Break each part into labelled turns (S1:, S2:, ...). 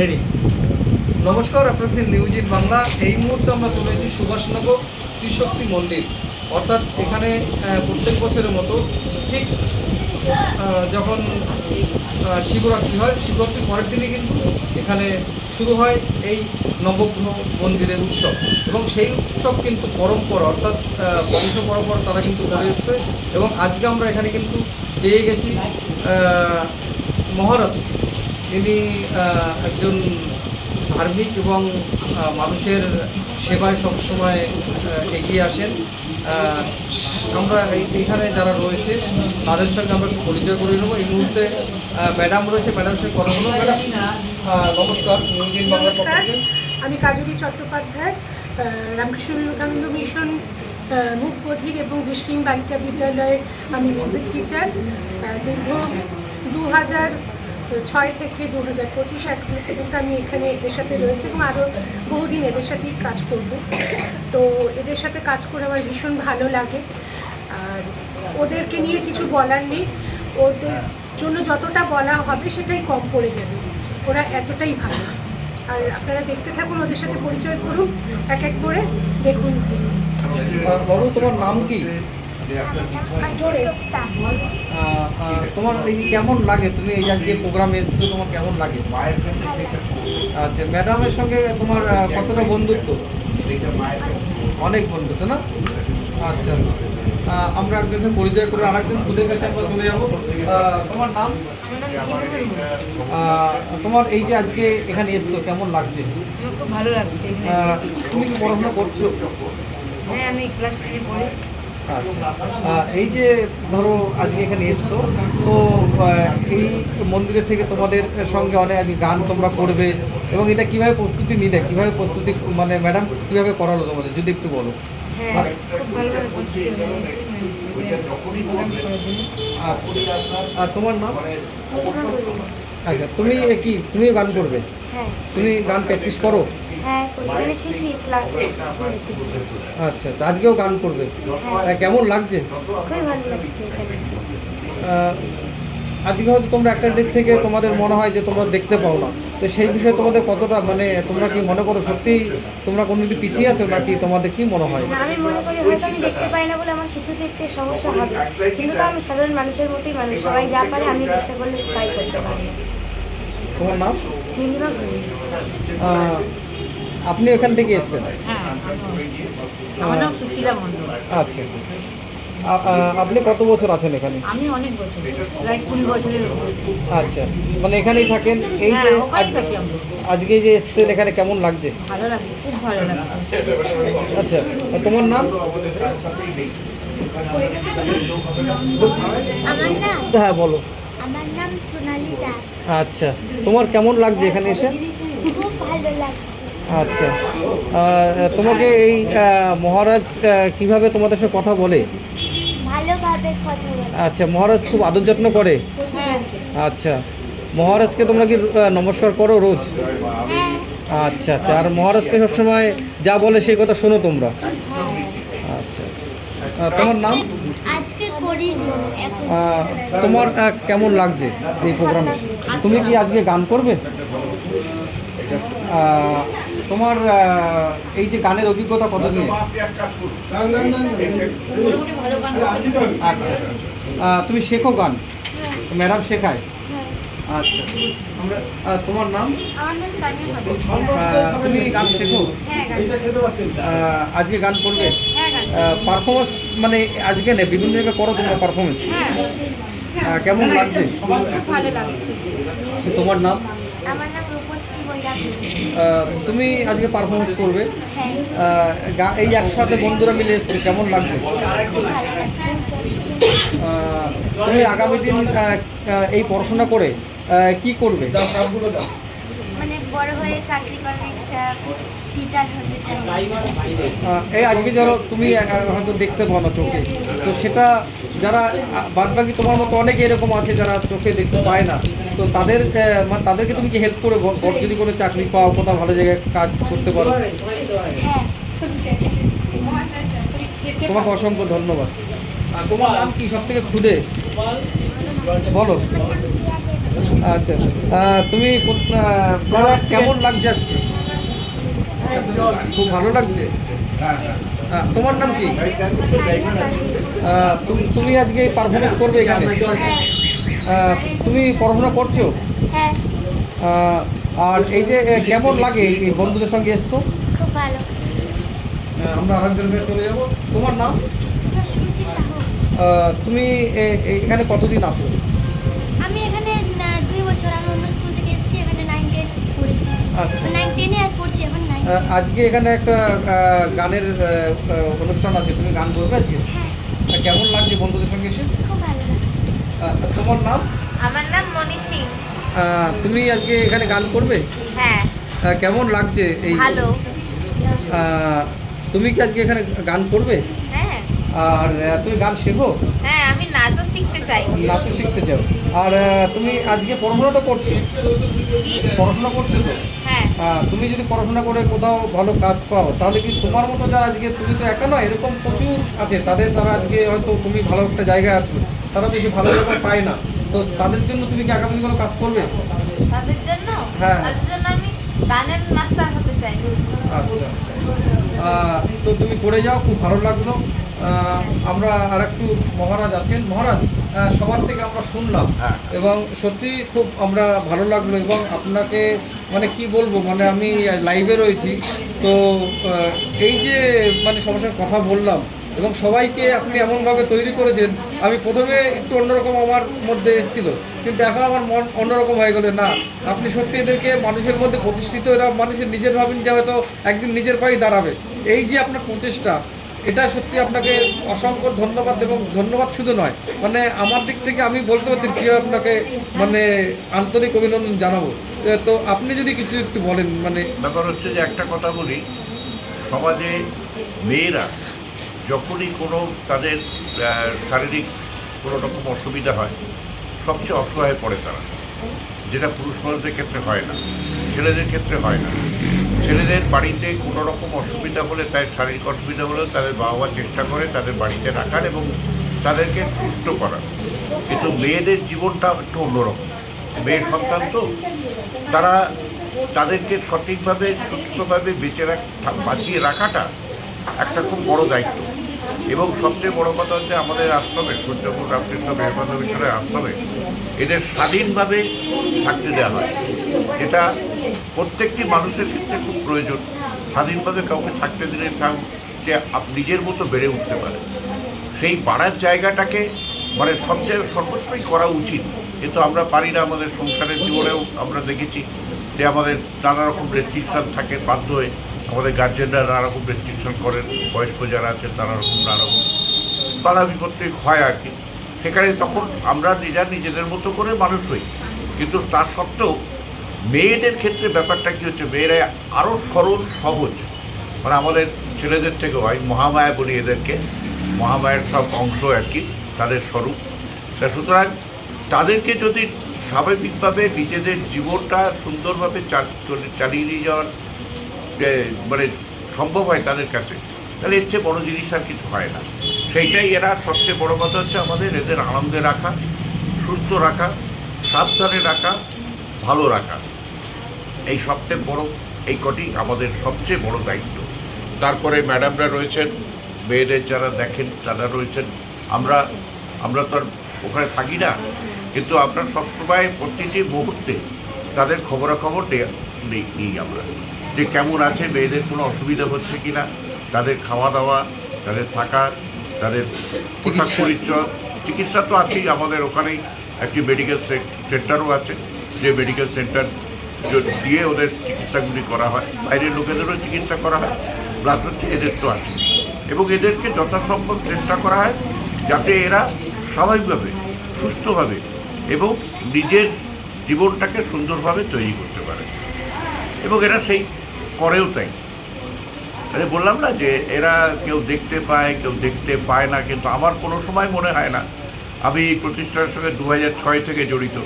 S1: Ready. নমস্কার আপনাদের news in Bangla এই মুহূর্তে আমরা চলে এসেছি সুভাষনগর ত্রিশক্তি মন্দির। অর্থাৎ এখানে প্রত্যেক বছরের মতো ঠিক যখন শিবরাত্রি হয় শিবরাত্রির পরের দিনই কিন্তু এখানে শুরু হয় এই নবগ্রহ মন্দিরের উৎসব। এবং সেই উৎসব কিন্তু পরম্পরা অর্থাৎ বংশ পরম্পরা তারা কিন্তু করে এসছে। এবং আজকে আমরা এখানে কিন্তু পেয়ে গেছি আহ, মহারাজকে তিনি একজন ধার্মিক এবং মানুষের সেবায় সবসময় এগিয়ে আসেন। আমরা এইখানে যারা রয়েছে তাদের সঙ্গে আমরা পরিচয় করে নেব। এই মুহূর্তে ম্যাডাম রয়েছে ম্যাডাম সঙ্গে কথা বলব ম্যাডাম নমস্কার।
S2: আমি কাজলী চট্টোপাধ্যায় রামকৃষ্ণ বিবেকানন্দ মিশন মুখ বধির এবং দৃষ্টিহীন বালিকা বিদ্যালয়ের আমি মিউজিক টিচার দীর্ঘ দু হাজার ছয় থেকে দু হাজার পঁচিশ এক পর্যন্ত আমি এখানে এদের সাথে রয়েছে এবং আরও বহুদিন এদের সাথেই কাজ করব। তো এদের সাথে কাজ করে আমার ভীষণ ভালো লাগে। আর ওদেরকে নিয়ে কিছু বলার নেই। ওদের জন্য যতটা বলা হবে সেটাই কম পড়ে যাবে। ওরা এতটাই ভালো। আর আপনারা দেখতে থাকুন, ওদের সাথে পরিচয় করুন। এক এক করে দেখুন।
S1: তোমার নাম কি? তোমার এই কেমন লাগে? তুমি এই আজকে প্রোগ্রামে এসছো তোমার কেমন লাগে? আচ্ছা ম্যাডামের সঙ্গে তোমার কতটা বন্ধুত্ব? অনেক বন্ধুত্ব না? আচ্ছা আমরা একজনকে পরিচয় করে আরেকজন খুদের কাছে আমরা চলে যাব। তোমার নাম? তোমার এই যে আজকে এখানে এসছো কেমন লাগছে?
S3: খুব ভালো লাগছে।
S1: তুমি কি পড়াশোনা করছ?
S3: হ্যাঁ আমি ক্লাস পড়ি।
S1: আচ্ছা। এই যে ধরো আজকে এখানে এসছো তো এই মন্দিরের থেকে তোমাদের সঙ্গে অনেক আজকে গান তোমরা করবে এবং এটা কীভাবে প্রস্তুতি নিলে কীভাবে প্রস্তুতি মানে ম্যাডাম কীভাবে করালো তোমাদের যদি একটু বলো।
S3: হ্যাঁ
S1: আচ্ছা। আর তোমার নাম? আচ্ছা তুমি এ কি তুমি গান করবে?
S4: হ্যাঁ।
S1: তুমি গান প্র্যাকটিস করো?
S4: হ্যাঁ এখানে শিখি ক্লাসে স্কুলে শিখি
S1: আচ্ছা আচ্ছা আজকেও গান করবে। আহ, কেমন লাগছে?
S4: খুবই ভালো লাগছে এখানে। এসে।
S1: আহ, আজকে হয়তো তোমরা একটা দিক থেকে তোমাদের মনে হয় যে তোমরা দেখতে পাও না। তো সেই বিষয়ে তোমাদের কতটা মানে তোমরা কি মনে করো সত্যি তোমরা কোনো দিকে পিছিয়ে আছো নাকি তোমাদের কি মনে হয়?
S4: না আমি মনে করি হয়তো আমি দেখতে পাই না বলে আমার কিছু দেখতে সমস্যা হবে। কিন্তু তো আমি সাধারণ মানুষের মতোই মানুষ। সবাই যা পারে আমি চেষ্টা করলে তাই করতে পারি।
S1: তোমার নাম?
S4: নীলিমা ঘুরি
S1: আহ, আপনি এখান থেকে এসছেন?
S3: হ্যাঁ মণ্ডল।
S1: আচ্ছা। আপনি কত বছর আছেন এখানে?
S3: আমি অনেক বছর প্রায় কুড়ি বছরের
S1: আচ্ছা। মানে এখানেই থাকেন। এই যে
S3: হ্যাঁ, আমরা।
S1: আজকে যে এসছেন এখানে কেমন লাগছে?
S3: ভালো লাগে খুব ভালো লাগে
S1: আচ্ছা। তোমার নাম?
S4: নাম
S1: হ্যাঁ বলো।
S4: আমার নাম সোনালি দাস।
S1: আচ্ছা। তোমার কেমন লাগছে এখানে এসে?
S4: খুব ভালো লাগছে।
S1: আচ্ছা। তোমাকে এই মহারাজ কীভাবে তোমাদের সাথে কথা বলে? আচ্ছা মহারাজ খুব আদর যত্ন করে?
S4: হ্যাঁ।
S1: আচ্ছা মহারাজকে তোমরা কি নমস্কার করো রোজ?
S4: হ্যাঁ।
S1: আচ্ছা আচ্ছা আর মহারাজকে সবসময় যা বলে সেই কথা শোনো তোমরা।
S4: হ্যাঁ।
S1: আচ্ছা আচ্ছা। তোমার নাম? তোমার কেমন লাগছে এই প্রোগ্রামে? তুমি কি আজকে গান করবে? তোমার এই যে গানের অভিজ্ঞতা
S3: ভালো গান করতে
S1: আচ্ছা তুমি শেখো গান? ম্যাডাম শেখায়?
S4: হ্যাঁ।
S1: আচ্ছা। আমরা তোমার নাম? আহ, তুমি গান শেখো?
S4: হ্যাঁ
S1: আজকে গান করবে?
S4: হ্যাঁ
S1: পারফরমেন্স মানে আজকে নেই বিভিন্ন জায়গায় করো তোমরা পারফরমেন্স
S4: হ্যাঁ।
S1: কেমন লাগছে?
S4: খুব ভালো লাগছে।
S1: তোমার নাম?
S4: আমার নাম
S1: তুমি আজকে পারফরমেন্স করবে। গা- এই একসাথে বন্ধুরা মিলে এসছে কেমন আহ, তুমি আগামী দিন এই পড়াশোনা করে কি করবে?
S4: মানে বড় হয়ে চাকরি করার ইচ্ছা টিচার হতে চাই
S1: আহ, এই আজকে ধরো তুমি হয়তো দেখতে পাও না চোখে। তো সেটা যারা বাদ বাকি তোমার মতো অনেকে এরকম আছে যারা চোখে দেখতে পায় না, তো তাদের মানে তাদেরকে তুমি কি হেল্প করে যদি কোনো চাকরি পাও, কোথাও ভালো জায়গায় কাজ করতে পারো? তোমাকে অসংখ্য ধন্যবাদ। তোমার নাম কি সব থেকে খুদে? বলো। আচ্ছা তুমি কেমন লাগছে আজকে? খুব ভালো লাগছে? তোমার নাম কি? তুমি- তুমি আজকে পারফরমেন্স করবে এখানে? তুমি পড়াশোনা করছ?
S4: হ্যাঁ।
S1: আর এই যে কেমন লাগে এই- বন্ধুদের সঙ্গে এসছো?
S4: খুব ভালো।
S1: আমরা আরেকজনের কাছে চলে যাব। তোমার নাম? তুমি এখানে কতদিন আছো?
S4: আমি এখানে দুই বছর। আমি অন্য স্কুল থেকে এসেছি এখানে নাইন টেন পড়েছি।
S1: আচ্ছা।
S4: নাইন টেনে আর পড়ছি এখন
S1: আজকে এখানে একটা গানের অনুষ্ঠান আছে। তুমি গান করবে আজকে? কেমন লাগছে বন্ধুদের সঙ্গে এসে?
S4: খুব ভালো লাগছে।
S1: আহ, তোমার নাম?
S3: আমার নাম মনি সিং।
S1: আহ, তুমি আজকে এখানে গান করবে?
S3: হ্যাঁ।
S1: আহ, কেমন লাগছে এই
S3: ভালো।
S1: আহ, তুমি কি আজকে এখানে গান করবে?
S3: হ্যাঁ।
S1: আর আহ, তুমি গান শেখো?
S3: হ্যাঁ আমি নাচও শিখতে চাই।
S1: নাচও শিখতে চাও। আর আহ, তুমি আজকে পড়াশোনাটা করছ?
S3: কি?
S1: পড়াশোনা করছ তো? তুমি যদি পড়াশোনা করে কোথাও ভালো কাজ পাও তাহলে কি তোমার মতো যারা আজকে তুমি তো একা নয় এরকম প্রচুর আছে তাদের তারা আজকে হয়তো তুমি ভালো একটা জায়গায় আছো তারা বেশি ভালো জায়গায় পায় না। তো তাদের জন্য তুমি কি আগামী কোনো কাজ করবে?
S3: তাদের জন্য?
S1: হ্যাঁ।
S3: তাদের জন্য আমি গানের মাস্টার হতে চাই।
S1: আচ্ছা। আচ্ছা তো তুমি করে যাও খুব ভালো লাগল। আমরা আর একটু মহারাজ আছেন। মহারাজ সবার থেকে আমরা শুনলাম। এবং সত্যি খুব আমরা ভালো লাগল এবং আপনাকে মানে কি বলব মানে আমি লাইভে রয়েছি। তো এই যে মানে সবার সঙ্গে কথা বললাম এবং সবাইকে আপনি এমনভাবে তৈরি করেছেন আমি প্রথমে একটু অন্যরকম আমার মধ্যে এসেছিল। কিন্তু এখন আমার মন অন্যরকম হয়ে গেলো না। আপনি সত্যি এদেরকে মানুষের মধ্যে প্রতিষ্ঠিত এরা মানুষের নিজের ভাবেন যে হয়তো একদিন নিজের পায়ে দাঁড়াবে। এই যে আপনার প্রচেষ্টা এটা সত্যি আপনাকে অসংখ্য ধন্যবাদ এবং ধন্যবাদ শুধু নয় মানে আমার দিক থেকে আমি বলতে পারছি কি আপনাকে মানে আন্তরিক অভিনন্দন জানাব। তো আপনি যদি কিছু একটু বলেন মানে
S5: ব্যাপার হচ্ছে যে একটা কথা বলি, সমাজে মেয়েরা যখনই কোনো তাদের শারীরিক কোনো রকম অসুবিধা হয়, সবচেয়ে অসহায় পড়ে তারা। যেটা পুরুষ মানুষদের ক্ষেত্রে হয় না, ছেলেদের ক্ষেত্রে হয় না। ছেলেদের বাড়িতে কোনো রকম অসুবিধা হলে তাই শারীরিক অসুবিধা হলে তাদের বাবা চেষ্টা করে তাদের বাড়িতে রাখার এবং তাদেরকে সুস্থ করার। কিন্তু মেয়েদের জীবনটা একটু অন্যরকম। মেয়ের সন্তান তো, তারা তাদেরকে সঠিকভাবে, সুস্থভাবে বেঁচে রাখ, বাঁচিয়ে রাখাটা একটা খুব বড় দায়িত্ব। এবং সবচেয়ে বড় কথা হচ্ছে আমাদের আশ্রমে, সূর্যপুর রামকৃষ্ণ বিবেকানন্দ মিশনের আশ্রমে, এদের স্বাধীনভাবে থাকতে দেওয়া হয়। এটা প্রত্যেকটি মানুষের ক্ষেত্রে খুব প্রয়োজন। স্বাধীনভাবে কাউকে থাকতে দিলে তার যে নিজের মতো বেড়ে উঠতে পারে। সেই বাড়ার জায়গাটাকে মানে সবচেয়ে সর্বোচ্চই করা উচিত। কিন্তু আমরা পারি না আমাদের সংসারের জীবনেও। আমরা দেখেছি যে আমাদের নানা রকম রেস্ট্রিকশন থাকে বাধ্য হয়ে। আমাদের গার্জেনরা নানা রকম রেস্ট্রিকশন করেন। বয়স্ক যারা আছেন নানা রকম নানা রকম বাধা বিপত্তি হয় আর কি। সেখানে তখন আমরা নিজের নিজেদের মতো করে মানুষ হই। কিন্তু তার সত্ত্বেও মেয়েদের ক্ষেত্রে ব্যাপারটা কী হচ্ছে? মেয়েরা আরও সরল, সহজ। মানে আমাদের ছেলেদের থেকে হয় মহামায়া বলি এদেরকে, মহামায়ের সব অংশ আর কি, তাদের স্বরূপ। তা সুতরাং তাদেরকে যদি স্বাভাবিকভাবে নিজেদের জীবনটা সুন্দরভাবে চালিয়ে নিয়ে যাওয়ার মানে সম্ভব হয় তাদের কাছে, তাহলে এর চেয়ে বড়ো জিনিস আর কিছু হয় না। সেইটাই এরা সবচেয়ে বড় কথা হচ্ছে আমাদের এদের আনন্দে রাখা, সুস্থ রাখা, সাবধানে রাখা ভালো রাখা। এই সবচেয়ে বড় এই কটি আমাদের সবচেয়ে বড় দায়িত্ব। তারপরে ম্যাডামরা রয়েছেন মেয়েদের যারা দেখেন তারা রয়েছেন। আমরা আমরা তো আর ওখানে থাকি না কিন্তু আমরা সবসময় প্রতিটি মুহূর্তে তাদের খবরাখবর নিই নিই আমরা। যে কেমন আছে মেয়েদের কোনো অসুবিধা হচ্ছে কি না তাদের খাওয়া দাওয়া তাদের থাকা তাদের পোশাক। পরিচয় চিকিৎসা তো আছেই আমাদের ওখানেই একটি মেডিকেল সেন্টারও আছে। যে মেডিকেল সেন্টার দিয়ে ওদের চিকিৎসাগুলি করা হয়, বাইরের লোকেদেরও চিকিৎসা করা হয় প্লাস হচ্ছে এদের তো আছে। এবং এদেরকে যথাসম্ভব চেষ্টা করা হয় যাতে এরা স্বাভাবিকভাবে, সুস্থভাবে এবং নিজের জীবনটাকে সুন্দরভাবে তৈরি করতে পারে। এবং এরা সেই করেও তাই। আরে বললাম না যে এরা কেউ দেখতে পায়, কেউ দেখতে পায় না, কিন্তু আমার কোনো সময় মনে হয় না। আমি এই প্রতিষ্ঠানের সঙ্গে দু থেকে জড়িত।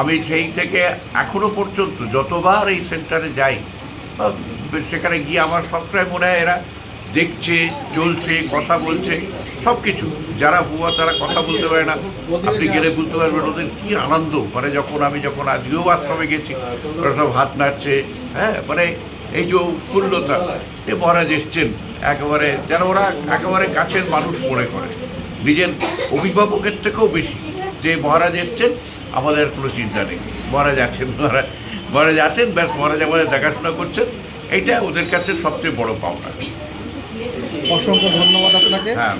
S5: আমি সেই থেকে এখনও পর্যন্ত যতবার এই সেন্টারে যাই সেখানে গিয়ে আমার সবসময় মনে হয় এরা দেখছে, চলছে, কথা বলছে সব কিছু যারা বুয়া তারা কথা বলতে পারে না। আপনি গেলে বুঝতে পারবেন ওদের কী আনন্দ। মানে যখন আমি যখন আজকেও আশ্রমে গেছি, ওরা সব হাত নাড়ছে হ্যাঁ? মানে এই যে উৎফুল্লতা। এ মহারাজ এসছেন, একেবারে যেন ওরা একেবারে কাছের মানুষ মনে করে। নিজের অভিভাবকের থেকেও বেশি। যে মহারাজ এসছেন আমাদের কোনো চিন্তা নেই। মহারাজ আছেন মহারাজ মহারাজ আছেন ব্যাস মহারাজ আমাদের দেখাশোনা করছেন। এইটা ওদের কাছে সবচেয়ে বড় পাওনা।
S1: অসংখ্য ধন্যবাদ আপনাকে।
S5: হ্যাঁ